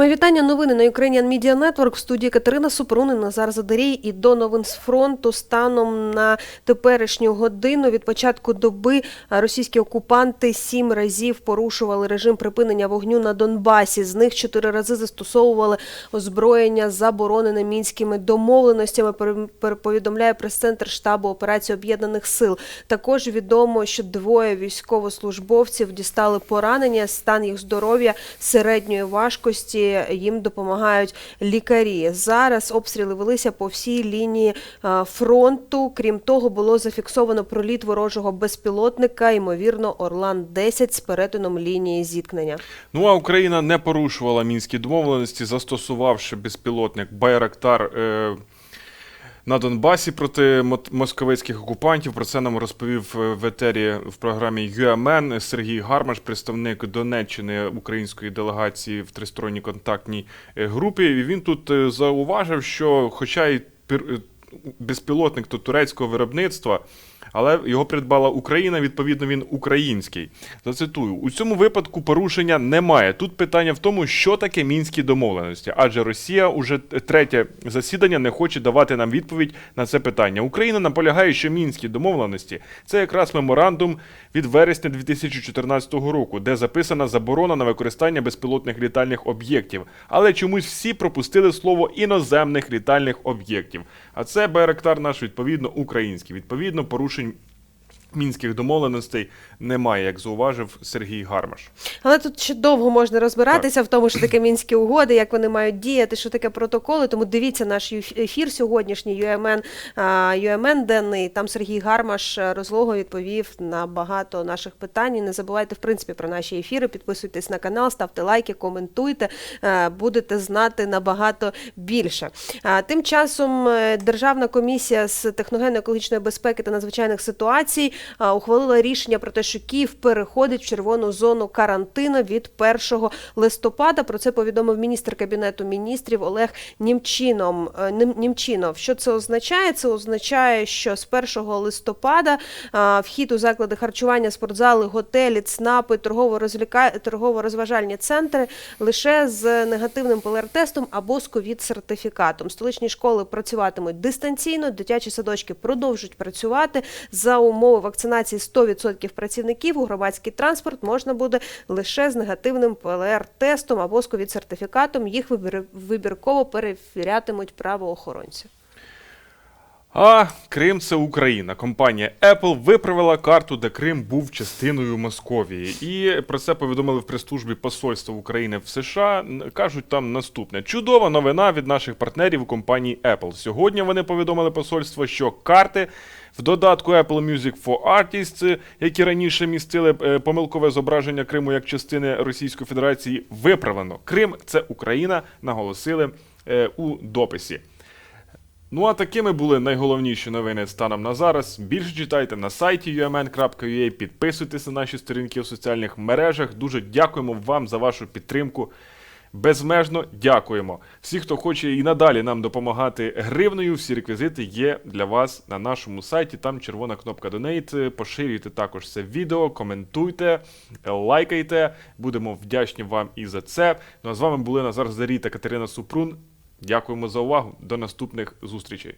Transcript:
Мої вітання. Новини на Ukrainian Media Network. В студії Катерина Супрун і Назар Задерій. І до новин з фронту станом на теперішню годину від початку доби російські окупанти сім разів порушували режим припинення вогню на Донбасі. З них чотири рази застосовували озброєння, заборонене мінськими домовленостями. Повідомляє прес-центр штабу операції об'єднаних сил. Також відомо, що двоє військовослужбовців дістали поранення. Стан їх здоров'я середньої важкості. Їм допомагають лікарі. Зараз обстріли велися по всій лінії е, фронту. Крім того, було зафіксовано проліт ворожого безпілотника, ймовірно, Орлан 10 з перетином лінії зіткнення. Ну а Україна не порушувала мінські домовленості, застосувавши безпілотник Байрактар е, на Донбасі проти московицьких окупантів. Про це нам розповів е, в етері в програмі ЮАМЕН Сергій Гармаш, представник Донеччини української делегації в тристоронній контактній е, групі. І він тут е, зауважив, що, хоча й безпілотник то турецького виробництва. Але його придбала Україна, відповідно, він український. Зацитую: у цьому випадку порушення немає. Тут питання в тому, що таке мінські домовленості, адже Росія уже третє засідання не хоче давати нам відповідь на це питання. Україна наполягає, що мінські домовленості це якраз меморандум від вересня 2014 року, де записана заборона на використання безпілотних літальних об'єктів. Але чомусь всі пропустили слово іноземних літальних об'єктів. А це Байрактар наш відповідно український. Відповідно, порушень мінських домовленостей немає, як зауважив Сергій Гармаш. Але тут ще довго можна розбиратися в тому, що таке мінські угоди, як вони мають діяти, що таке протоколи. Тому дивіться наш ефір сьогоднішній ЮМН, ЮМН денний. Там Сергій Гармаш е, розлого відповів на багато наших питань. І не забувайте в принципі про наші ефіри. Підписуйтесь на канал, ставте лайки, коментуйте. е, Будете знати набагато більше. Тим часом е, Державна комісія з техногенно-екологічної безпеки та надзвичайних ситуацій ухвалила рішення про те, що Київ переходить в червону зону карантину від 1 листопада. Про це повідомив міністр кабінету міністрів Олег Німчином. Е, Німчинов. Що це означає? Це означає, що з 1 листопада вхід у заклади харчування, спортзали, готелі, ЦНАПи, торгово-розважальні центри лише з негативним ПЛР-тестом або з ковід-сертифікатом. Столичні школи працюватимуть дистанційно, дитячі садочки продовжують працювати за умови вакцинації 100% працівників. У громадський транспорт можна буде лише з негативним ПЛР-тестом або з ковід-сертифікатом. Їх вибір- вибірково перевірятимуть правоохоронці. А Крим це Україна. Компанія Apple виправила карту, де Крим був частиною Московії. І про це повідомили в прес-службі Посольства України в США. Кажуть там наступне: чудова новина від наших партнерів у компанії Apple. Сьогодні вони повідомили посольство, що карти. В додатку Apple Music for Artists, які раніше містили е, помилкове зображення Криму як частини Російської Федерації, виправлено. Крим це Україна, наголосили е, у дописі. Ну а такими були найголовніші новини станом на зараз. Більше читайте на сайті umn.ua, підписуйтесь на наші сторінки у соціальних мережах. Дуже дякуємо вам за вашу підтримку. Безмежно дякуємо. Всі, хто хоче і надалі нам допомагати гривнею, всі реквізити є для вас на нашому сайті. Там червона кнопка Donate. Поширюйте також це відео, коментуйте, лайкайте. Будемо вдячні вам і за це. Ну а з вами були Назар Зарій та Катерина Супрун. Дякуємо за увагу. До наступних зустрічей.